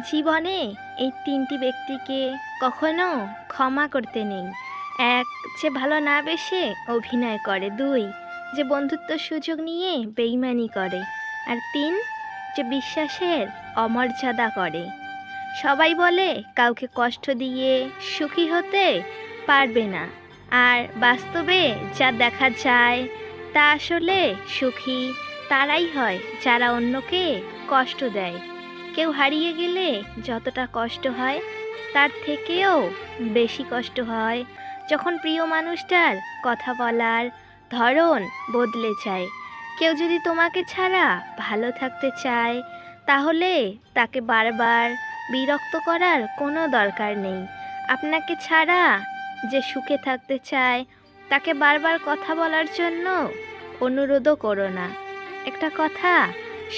জীবনে এই তিনটি ব্যক্তিকে কখনো ক্ষমা করতে নেই। এক, যে ভালো না বেসে অভিনয় করে। দুই, যে বন্ধুত্ব সুযোগ নিয়ে বেইমানি করে। আর তিন, যে বিশ্বাসের অমর্যাদা করে। সবাই বলে কাউকে কষ্ট দিয়ে সুখী হতে পারবে না। আর বাস্তবে যা দেখা যায়, তা আসলে সুখী তারাই হয় যারা অন্যকে কষ্ট দেয়। কেউ হারিয়ে গেলে যতটা কষ্ট হয়, তার থেকেও বেশি কষ্ট হয়। যখন প্রিয় মানুষটার কথা বলার ধরন বদলে যায়, কেউ যদি তোমাকে ছাড়া ভালো থাকতে চায়, তাহলে তাকে বারবার বিরক্ত করার কোনো দরকার নেই। আপনাকে ছাড়া যে সুখে থাকতে চায়, তাকে বারবার কথা বলার জন্য অনুরোধও করো না। একটা কথা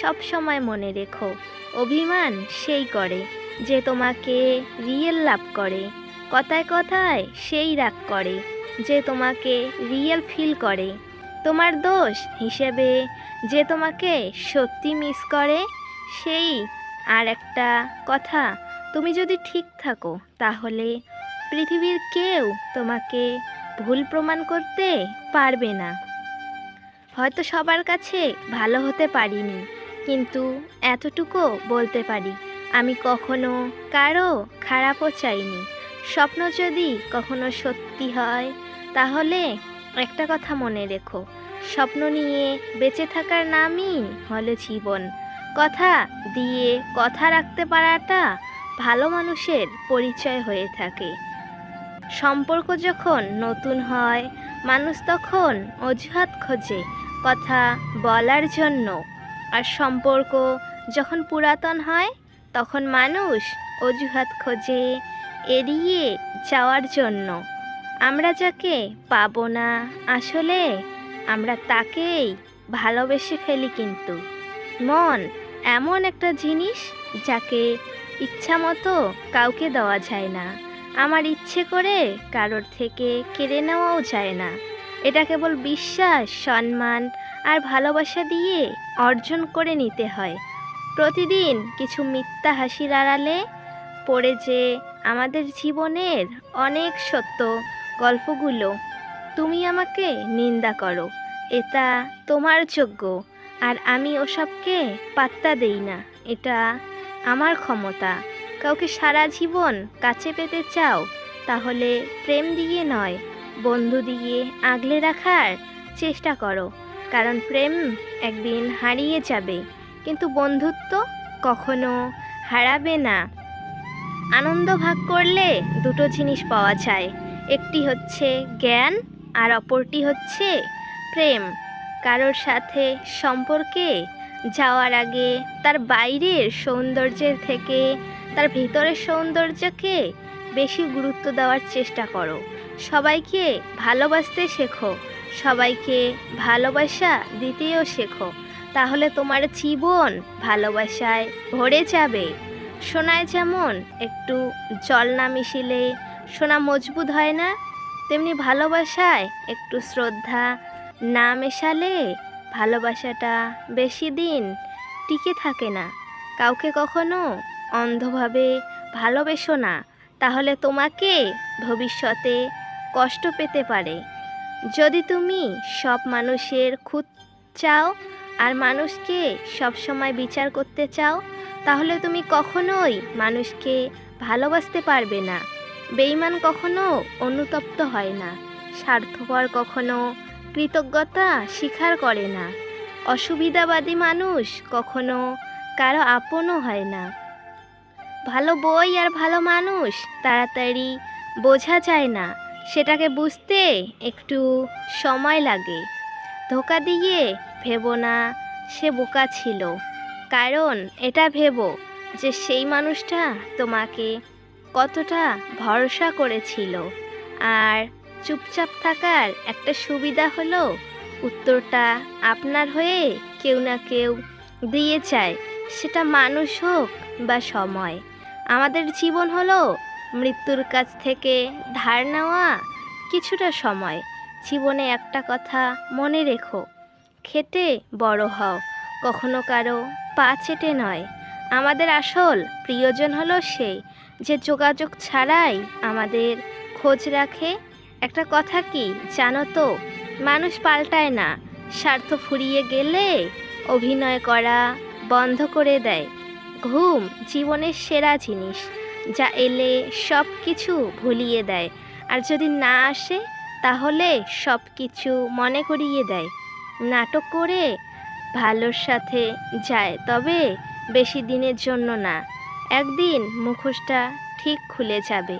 সব সময় মনে রেখো, অভিমান সেই করে যে তোমাকে রিয়েল লাভ করে, কথায় কথায় সেই রাগ করে যে তোমাকে রিয়েল ফিল করে। তোমার দোষ হিসেবে যে তোমাকে সত্যি মিস করে, সেই আর একটা কথা, তুমি যদি ঠিক থাকো তাহলে পৃথিবীর কেউ তোমাকে ভুল প্রমাণ করতে পারবে না। হয়তো সবার কাছে ভালো হতে পারিনি কিন্তু এতটুকু বলতে পারি, আমি কখনো কারও খারাপও চাইনি। স্বপ্ন যদি কখনো সত্যি হয়, তাহলে একটা কথা মনে রেখো, স্বপ্ন নিয়ে বেঁচে থাকার নামই হলো জীবন। কথা দিয়ে কথা রাখতে পারাটা ভালো মানুষের পরিচয় হয়ে থাকে। সম্পর্ক যখন নতুন হয়, মানুষ তখন অজুহাত খোঁজে কথা বলার জন্য। আর সম্পর্ক যখন পুরাতন হয়, তখন মানুষ অজুহাত খোঁজে এড়িয়ে যাওয়ার জন্য। আমরা যাকে পাবো না, আসলে আমরা তাকেই ভালোবেসে ফেলি কিন্তু। মন এমন একটা জিনিস যাকে ইচ্ছা মতো কাউকে দেওয়া যায় না। আমার ইচ্ছে করে কারোর থেকে কেড়ে নেওয়াও যায় না। এটা কেবল বিশ্বাস, সম্মান আর ভালোবাসা দিয়ে অর্জন করে নিতে হয়। প্রতিদিন কিছু মিথ্যা হাসির আড়ালে পড়ে যে আমাদের জীবনের অনেক সত্য গল্পগুলো তুমি আমাকে নিন্দা করো, এটা তোমার যোগ্য আর আমি ওসবকে পাত্তা দেই না, এটা আমার ক্ষমতা। কাউকে সারা জীবন কাছে পেতে চাও, তাহলে প্রেম দিয়ে নয় বন্ধু দিয়ে আগলে রাখার চেষ্টা করো। কারণ প্রেম একদিন হারিয়ে যাবে। কিন্তু বন্ধুত্ব কখনো হারাবে না। আনন্দ ভাগ করলে দুটো জিনিস পাওয়া যায়। একটি হচ্ছে জ্ঞান আর অপরটি হচ্ছে প্রেম। কারোর সাথে সম্পর্কে যাওয়ার আগে তার বাইরের সৌন্দর্যের থেকে, তার ভিতরের সৌন্দর্যকে বেশি গুরুত্ব দেওয়ার চেষ্টা করো। সবাইকে ভালোবাসতে শেখো। সবাইকে ভালোবাসা দিতেও শেখো। তাহলে তোমার জীবন ভালোবাসায় ভরে যাবে। সোনায় যেমন একটু জল না মিশিলে সোনা মজবুত হয় না, তেমনি ভালোবাসায় একটু শ্রদ্ধা না মেশালে ভালোবাসাটা বেশি দিন টিকে থাকে না। কাউকে কখনো অন্ধভাবে ভালোবেসো না। তাহলে তোমাকে ভবিষ্যতে কষ্ট পেতে পারে। যদি তুমি সব মানুষের খুঁত চাও আর মানুষকে সব সময় বিচার করতে চাও, তাহলে তুমি কখনোই মানুষকে ভালোবাসতে পারবে না। বেইমান কখনো অনুতপ্ত হয় না। স্বার্থপর কখনো কৃতজ্ঞতা স্বীকার করে না। অসুবিধাবাদী মানুষ কখনো কারও আপনও হয় না। ভালো বই আর ভালো মানুষ, তাড়াতাড়ি বোঝা যায় না। সেটাকে বুঝতে একটু সময় লাগে। ধোকা দিয়ে ভেবো না, সে বোকা ছিল। কারণ এটা ভেবো যে সেই মানুষটা তোমাকে কতটা ভরসা করেছিল। আর চুপচাপ থাকার একটা সুবিধা হলো, উত্তরটা আপনার হয়ে কেউ না কেউ দিয়ে যায় সেটা মানুষ হোক বা সময়। আমাদের জীবন হলো মৃত্যুর কাছ থেকে ধার নেওয়া কিছুটা সময়। জীবনে একটা কথা মনে রেখো, খেটে বড় হও, কখনো কারও পা চেটে নয়। আমাদের আসল প্রিয়জন হলো সেই যে যোগাযোগ ছাড়াই আমাদের খোঁজ রাখে। একটা কথা কি জানো তো, মানুষ পাল্টায় না, স্বার্থ ফুরিয়ে গেলে অভিনয় করা বন্ধ করে দেয়। ঘুম জীবনের সেরা জিনিস, যা এলে সব কিছু ভুলিয়ে দেয়। আর যদি না আসে, তাহলে সব কিছু মনে করিয়ে দেয়। নাটক করে ভালোর সাথে যায়, তবে বেশি দিনের জন্য না। একদিন মুখোশটা ঠিক খুলে যাবে।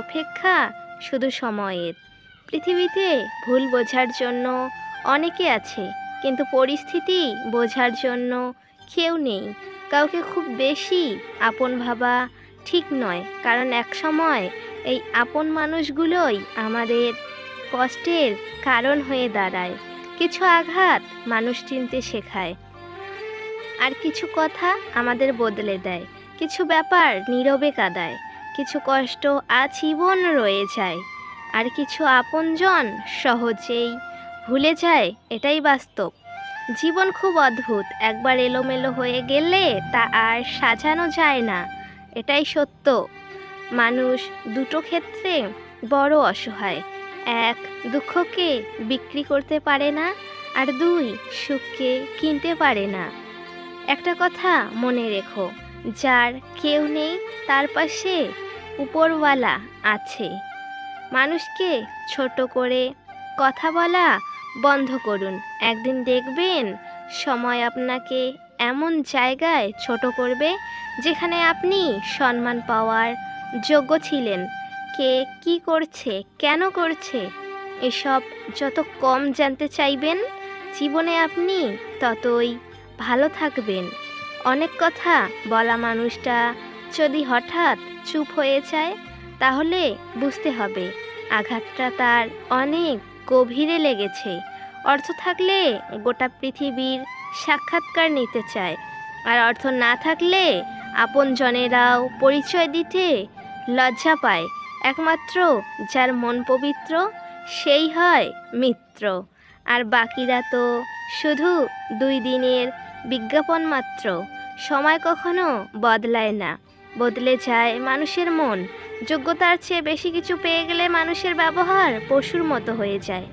অপেক্ষা শুধু সময়ের। পৃথিবীতে ভুল বোঝার জন্য অনেকে আছে, কিন্তু পরিস্থিতি বোঝার জন্য কেউ নেই। কাউকে খুব বেশি আপন ভাবা ঠিক নয়। কারণ এক সময় এই আপন মানুষগুলোই আমাদের কষ্টের কারণ হয়ে দাঁড়ায়। কিছু আঘাত মানুষ চিনতে শেখায়। আর কিছু কথা আমাদের বদলে দেয়। কিছু ব্যাপার নীরবে কাদায়। কিছু কষ্ট আজীবন রয়ে যায়। আর কিছু আপনজন সহজেই ভুলে যায়, এটাই বাস্তব। জীবন খুব অদ্ভুত। একবার এলোমেলো হয়ে গেলে তা আর সাজানো যায় না। এটাই সত্য। মানুষ দুটো ক্ষেত্রে বড় অসহায়। এক, দুঃখকে বিক্রি করতে পারে না আর দুই, সুখকে কিনতে পারে না। একটা কথা মনে রেখো, যার কেউ নেই তার পাশে উপরওয়ালা আছে। মানুষকে ছোট করে কথা বলা বন্ধ করুন। একদিন দেখবেন সময় আপনাকে এমন জায়গায় ছোট করবে যেখানে আপনি সম্মান পাওয়ার যোগ্য ছিলেন। কে কি করছে, কেন করছে, এসব যত কম জানতে চাইবেন, জীবনে আপনি ততই ভালো থাকবেন। অনেক কথা বলা মানুষটা যদি হঠাৎ চুপ হয়ে যায়, তাহলে বুঝতে হবে আঘাতটা তার অনেক গভীরে লেগেছে। অর্থ থাকলে গোটা পৃথিবীর সাক্ষাৎকার নিতে চায়। আর অর্থ না থাকলে আপনজনেরাও পরিচয় দিতে লজ্জা পায়। একমাত্র যার মন পবিত্র, সেই হয় মিত্র। আর বাকিরা তো শুধু দুই দিনের বিজ্ঞাপন মাত্র। সময় কখনো বদলায় না। বদলে যায় মানুষের মন। যোগ্যতার চেয়ে বেশি কিছু পেয়ে গেলে মানুষের ব্যবহার পশুর মতো হয়ে যায়।